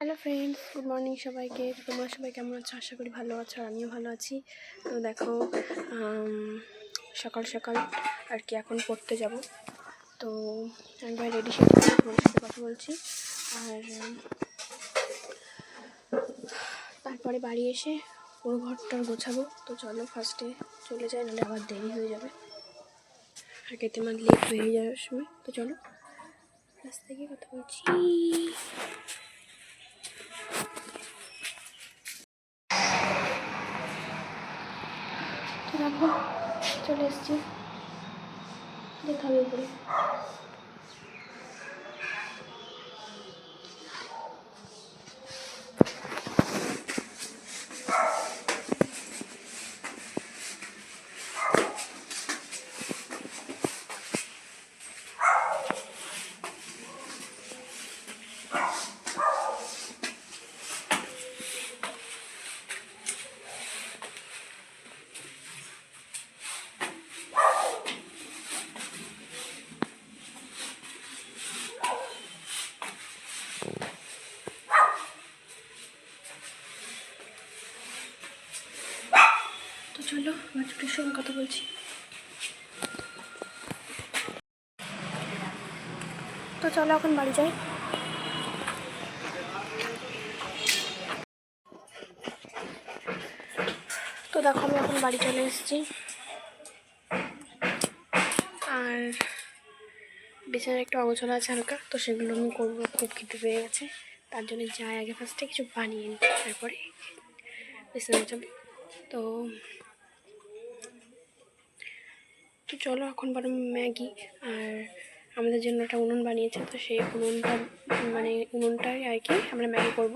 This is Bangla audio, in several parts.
হ্যালো ফ্রেন্ডস গুড মর্নিং সবাইকে। তোমরা সবাই কেমন আছো? আশা করি ভালো আছো আর আমিও ভালো আছি। তো দেখো সকাল সকাল আর কি এখন পড়তে যাব। তো আমি ভাই রেডি সাথে কথা বলছি। আর, তারপরে বাড়ি এসে পুরো ঘরটা গোছাবো। তো চলো ফার্স্টে চলে যাই, নাহলে আবার দেরি হয়ে যাবে। আর খেতে আমার লেট হয়ে যাওয়ার সময়। তো চলো রাস্তা গিয়ে কথা বলছি তো দেখো চলে এসছি। উপরে। চলো, আমার সঙ্গে কথা বলছি। তো চলো এখন বাড়ি যাই। তো দেখো, আমি এখন বাড়ি চলে এসেছি। আর বিছানার একটা অগোছলা আছে হালকা, তো সেগুলো আমি করব, খুব খিদে পেয়ে গেছে। তার জন্য যাই আগে ফার্স্টে কিছু বানিয়ে নিই, তারপরে বিছানা যাবে। তো তো চলো এখন বরং ম্যাগি আর আমাদের জন্য একটা উনুন বানিয়েছে, তো সেই উনুনটা মানে উনুনটাই আর কি আমরা ম্যাগি করব,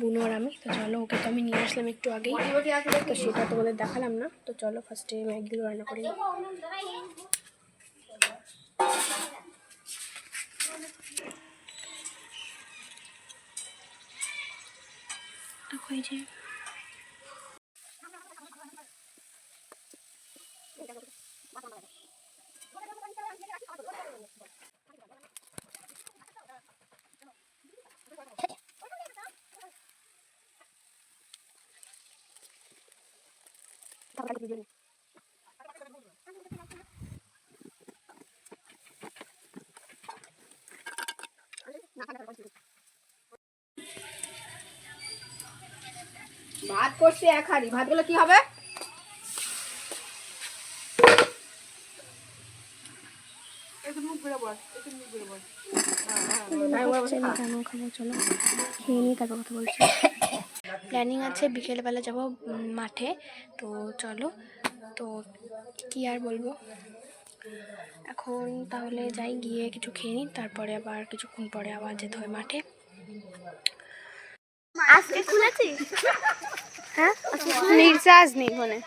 বুনো আর আমি। তো চলো ওকে তো আমি নিয়ে আসলাম একটু আগেই, তো সেটা তোমাদের দেখালাম না। তো চলো ফার্স্টে ম্যাগিগুলো রান্না করি। দেখো যে ভাত করছি এক হাড়ি ভাতগুলো কি হবে কেন খাব চলো। খেয়ে নিই তারপর কথা বলছি। প্ল্যানিং আছে বিকেলবেলা যাব মাঠে। তো চলো তো কি আর বলব? এখন তাহলে যাই গিয়ে কিছু খেয়ে নিই তারপরে আবার কিছুক্ষণ পরে আবার যেতে হয় মাঠে। আজকে খুলেছি হ্যাঁ? নির্চার্জ নেই ফোনে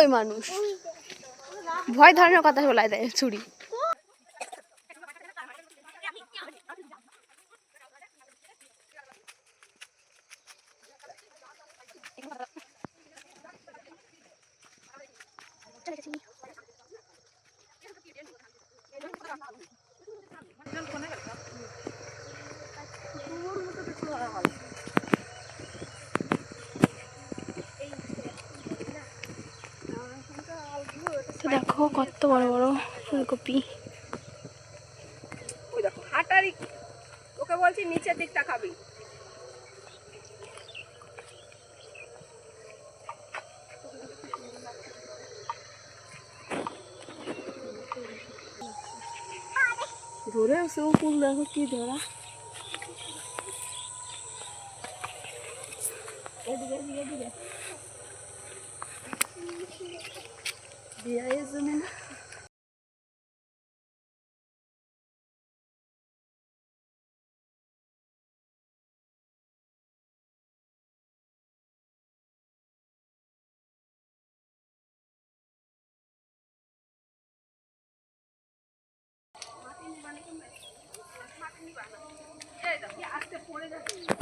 কই মানুষ। ভয় ধরনের কথা বলা দেয় ছুরি তো দেখো কত বড় বড় ফুলকপি। ওকে বলছি নিচের দিকটা খাবি। ধরে আসো ফুল, দেখো কি ধরা। এদিকে এদিকে। يا يا زمن Thank you.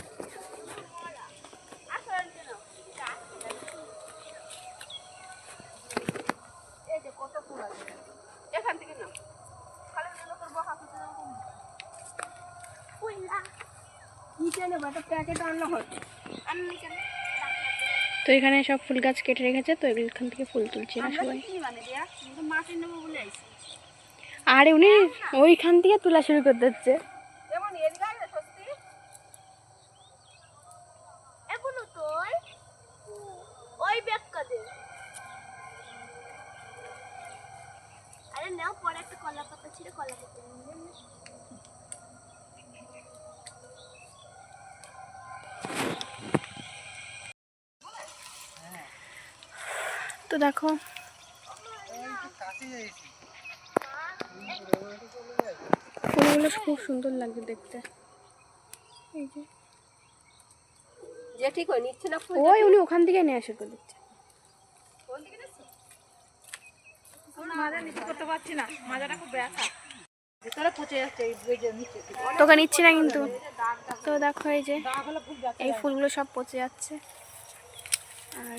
তো এখানে সব ফুল গাছ কেটে রেখেছে তো এখান থেকে ফুল তুলছে না সবাই। আর উনি ওইখান থেকে তোলা শুরু করতে হচ্ছে ওই ব্যাগ আরে নাও পরে একটা কলা পাতা ছিল কলা পাতা তো দেখো। ফুলগুলো খুব সুন্দর লাগছে দেখতে। এই যে। যে ঠিক হয় নিচ্ছে না ফুল ওই উনি ওখান থেকে নিয়ে আসে করে দিচ্ছে। মাজা করতে পারছি না মাজাটা খুব ব্যথা। ভিতরে পচে যাচ্ছে এই বইটা তোকে নিচ্ছি না কিন্তু। তো দেখো এই যে এই ফুলগুলো সব পচে যাচ্ছে। আর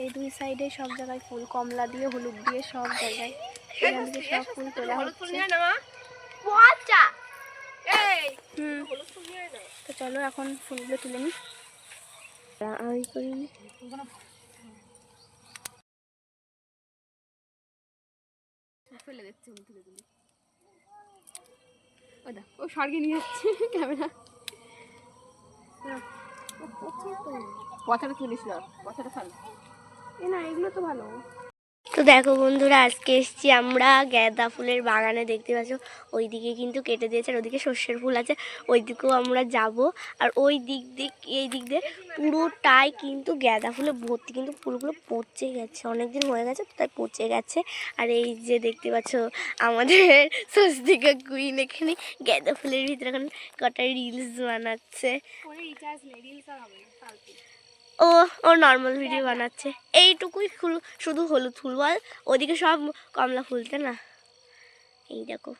এই দুই সাইডে সব জায়গায় ফুল কমলা দিয়ে হলুদ দিয়ে সব জায়গায় এখান থেকে সব ফুল তোলা হচ্ছে। হুম। তো চলো এখন ফুলগুলো তুলে নিই। আমি করিনি ফেলে দিচ্ছে তুলে তুলে ও দেখ ও সরগে নিয়ে যাচ্ছে ক্যামেরা। কথাটা তুলিস না কথাটা ফেল। না এগুলো তো ভালো। তো দেখো বন্ধুরা আজকে এসেছি আমরা গ্যাদা ফুলের বাগানে দেখতে পাচ্ছ? ওইদিকে কিন্তু কেটে দিয়েছে আর ওদিকে সর্ষের ফুল আছে। ওই দিকেও আমরা যাব আর ওই দিক দিক এই দিক দিয়ে পুরোটাই কিন্তু গ্যাদা ফুলে ভর্তি কিন্তু ফুলগুলো পচে গেছে অনেক দিন হয়ে গেছে তো তাই পচে গেছে। আর এই যে দেখতে পাচ্ছ আমাদের স্বস্তিকা কুইন এখানে গ্যাদা ফুলের ভিতরে এখন কটা রিলস বানাচ্ছে। রিলস হবে ও ও নর্মাল ভিডিও বানাচ্ছে। এইটুকুই শুধু হলুদ ফুল বল। ওদিকে সব কমলা ফুলতে না? এই দেখো।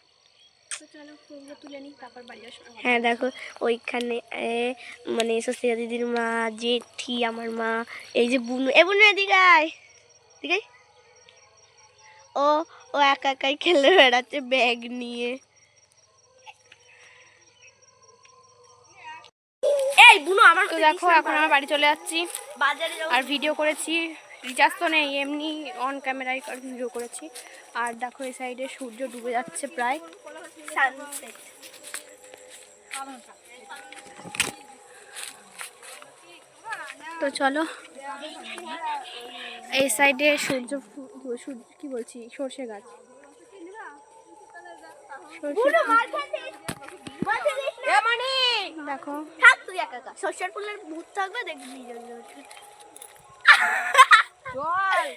হ্যাঁ দেখো, ওইখানে মানে সস্তিকা দিদির মা, জেঠি, আমার মা, এই যে বুনু, এ বুনু এদিকে আয়। ও ও একা একাই খেলে বেড়াচ্ছে ব্যাগ নিয়ে। এই বুনু আমার তো দেখো এখন আমরা বাড়ি চলে যাচ্ছি। বাজারে আর ভিডিও করেছি। রিচার্জ তো নেই এমনি অন ক্যামেরায় ভিডিও করেছি। আর দেখো এই সাইডে সূর্য ডুবে যাচ্ছে প্রায়। সানসেট তো চলো এই সাইডে সূর্য সূর্য কি বলছি? সর্ষে গাছ। দেখো। তুই একা একা সর্ষের ফুলের ভূত থাকবে দেখবি চল।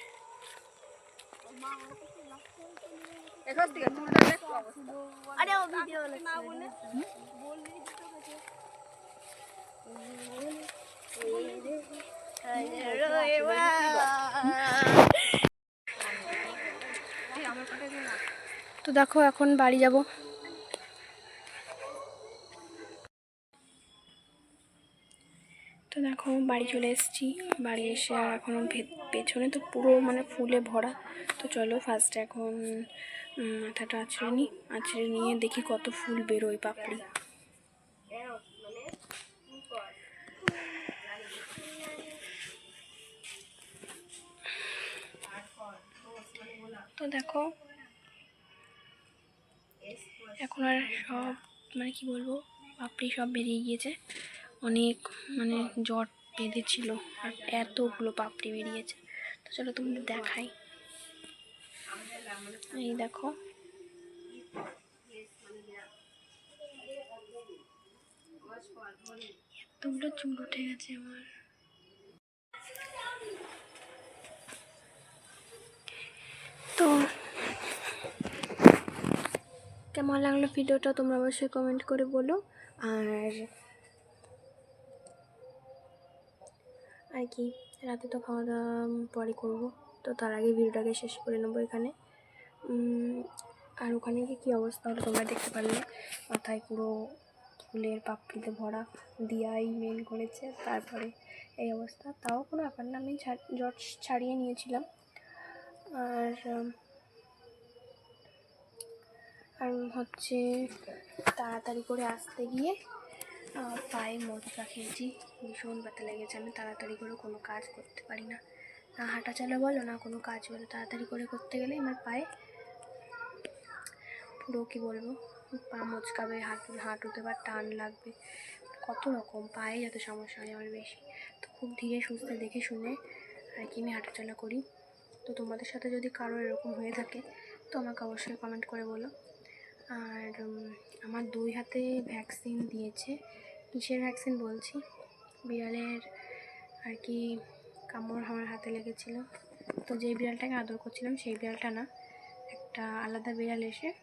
এখন থেকে আরে ও ভিডিও না বলে তো দেখো এখন বাড়ি যাব তো দেখো বাড়ি চলে এসেছি। বাড়ি এসে আর এখন পেছনে তো পুরো মানে ফুলে ভরা। তো চলো ফার্স্টে এখন মাথাটা আছড়ে নিই আছড়ে নিয়ে দেখি কত ফুল বেরোয়, পাপড়ি। তো দেখো, এখন আর সব মানে কি বলব, পাপড়ি সব বেরিয়ে গিয়েছে। অনেক মানে জট বেঁধেছিল আর এতগুলো পাপড়ি বেরিয়েছে। তো চলো তোমাদের দেখাই। এই দেখো। এতগুলো চুল উঠে গেছে আমার। তো কেমন লাগল ভিডিওটা তোমরা অবশ্যই কমেন্ট করে বলো। আর আর কি, রাতে তো খাওয়া দাওয়া পরে করব। তো তার আগে ভিডিওটাকে শেষ করে নেব এখানে। আর ওখানে গিয়ে কী অবস্থা হলো তোমরা দেখতে পারলে। মাথায় পুরো ফুলের পাপড়িতে ভরা দিয়াই মেন করেছে, তারপরে এই অবস্থা। তাও কোনো ব্যাপার না, আমি জট ছাড়িয়ে নিয়েছিলাম। আর আর হচ্ছে তাড়াতাড়ি করে আসতে গিয়ে পায়ে মোচকা খেয়েছি। ভীষণ ব্যথা লেগেছে। আমি তাড়াতাড়ি করে কোনো কাজ করতে পারি না। না হাঁটা চলা বলো, না কোনো কাজ বলো, তাড়াতাড়ি করে করতে গেলে আমার পায়ে পুরো কী বলব, পা মোচকাবে, হাঁটু, হাঁটুতে বা টান লাগবে। কত রকম, পায়ে যাতে সমস্যা হয় আমার বেশি। তো খুব ধীরে সুস্থে দেখে শুনে আর কি আমি হাঁটাচলা করি। তো তোমাদের সাথে যদি কারও এরকম হয়ে থাকে, তো আমাকে অবশ্যই কমেন্ট করে বলো। আর আমার দুই হাতে ভ্যাকসিন দিয়েছে। কিসের ভ্যাকসিন বলছি? বিড়ালের আর কি কামড় আমার হাতে লেগেছিল। তো যেই বিড়ালটাকে আদর করছিলাম, সেই বিড়ালটা না, একটা আলাদা বিড়াল এসে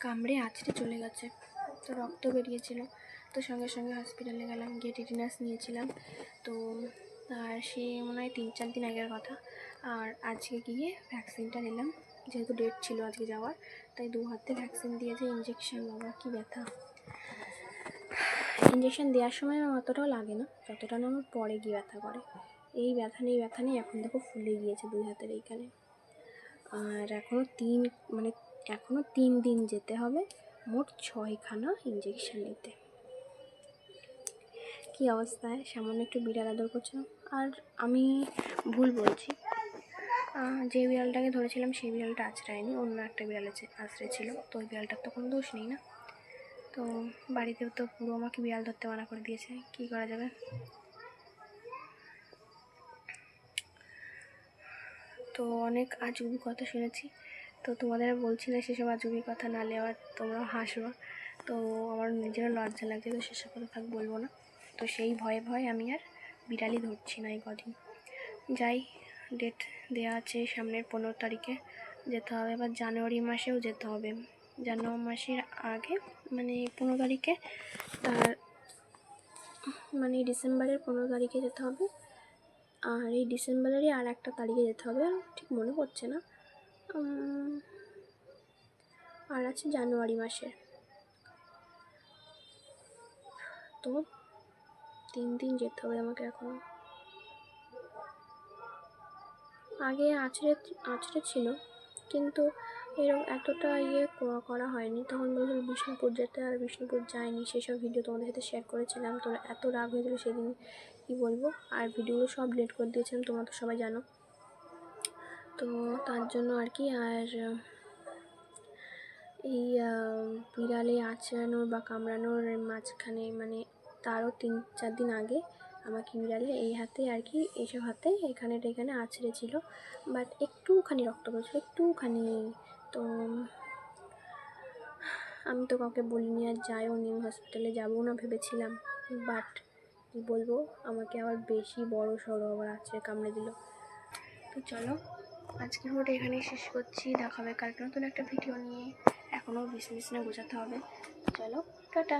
কামড়ে আছড়ে চলে গেছে। তো রক্ত বেরিয়েছিল। তো সঙ্গে সঙ্গে হসপিটালে গেলাম, গিয়ে টিটিনাস নিয়েছিলাম। তো, আর সে মনে হয় তিন, চার দিন আগের কথা। আর আজকে গিয়ে ভ্যাকসিনটা নিলাম। যেহেতু ডেট ছিল আজকে যাওয়ার তাই দু হাতে ভ্যাকসিন দিয়েছে ইঞ্জেকশন বাবা, কী ব্যথা। ইঞ্জেকশন দেওয়ার সময় আমার অতটাও লাগে না, যতটা না আমার পরে গিয়ে ব্যথা করে। এই ব্যথা নেই ব্যথা নেই, এখন দেখো ফুলে গিয়েছে দুই হাতের এইখানে। আর এখনও তিন মানে এখনও তিন দিন যেতে হবে, মোট ছয়খানা ইঞ্জেকশন নিতে। কী অবস্থায় সামান্য একটু বিড়াল আদর করছিলাম আর আমি ভুল বলছি। যে বিড়ালটাকে ধরেছিলাম সেই বিড়ালটা আছড়ায়নি, অন্য একটা বিড়াল আছে- আছড়েছিল। তো ওই বিড়ালটার তো কোনো দোষ নেই না। তো বাড়িতেও তো পুরো আমাকে বিড়াল ধরতে মানা করে দিয়েছে। কী করা যাবে? তো অনেক আজগুবি কথা শুনেছি। তো তোমাদের বলছি না সেসব আজগুবি কথা নালে আবার তোমরাও হাসবা। তো আমার নিজেরও লজ্জা লাগছে, তো সেসব কথা থাক বলব না। তো সেই ভয়ে ভয়ে আমি আর বিড়ালই ধরছি না এই কদিন। যাই ডেট দেওয়া আছে সামনের পনেরো তারিখে যেতে হবে এবার জানুয়ারি মাসেও যেতে হবে। জানুয়ারি মাসের আগে মানে পনেরো তারিখে, তার মানে ডিসেম্বরের পনেরো তারিখে যেতে হবে। আর এই ডিসেম্বরেরই আর একটা তারিখে যেতে হবে, ঠিক মনে পড়ছে না। আর আছে জানুয়ারি মাসে। তো তিন দিন যেতে হবে আমাকে এখন। আগে আছড়ে আছড়ে ছিল, কিন্তু এরকম এতটা ইয়ে করা হয়নি। তখন বলছিল বিষ্ণুপুর যেতে আর বিষ্ণুপুর যায়নি সেসব ভিডিও তোমাদের সাথে শেয়ার করেছিলাম। তো এত রাগ হয়েছিল সেদিন, কী বলব? আর ভিডিওগুলো সব ডিলিট করে দিয়েছিলাম, তোমরা তো সবাই জানো। তো তার জন্য আর কি, আর এই বিড়ালে আঁচড়ানোর বা কামড়ানোর মাঝখানে মানে তারও তিন, চার দিন আগে আমাকে বিড়ালে এই হাতে আর কি, এইসব হাতে এখানে এখানে আছড়েছিল বাট একটুখানি রক্ত পড়ছিল, একটুখানি তো, আমি তো কাউকে বলিনি আর যাইও নি হসপিটালে যাব না ভেবেছিলাম। বাট কী বলব, আমাকে আবার বেশি বড় সড়ো আবার আছে কামড়ে দিল। তো চলো, আজকের ভিডিওটা এখানেই শেষ করছি। দেখা হবে কালকে নতুন একটা ভিডিও নিয়ে। এখনও বিছনা গোছাতে হবে। চলো, টাটা।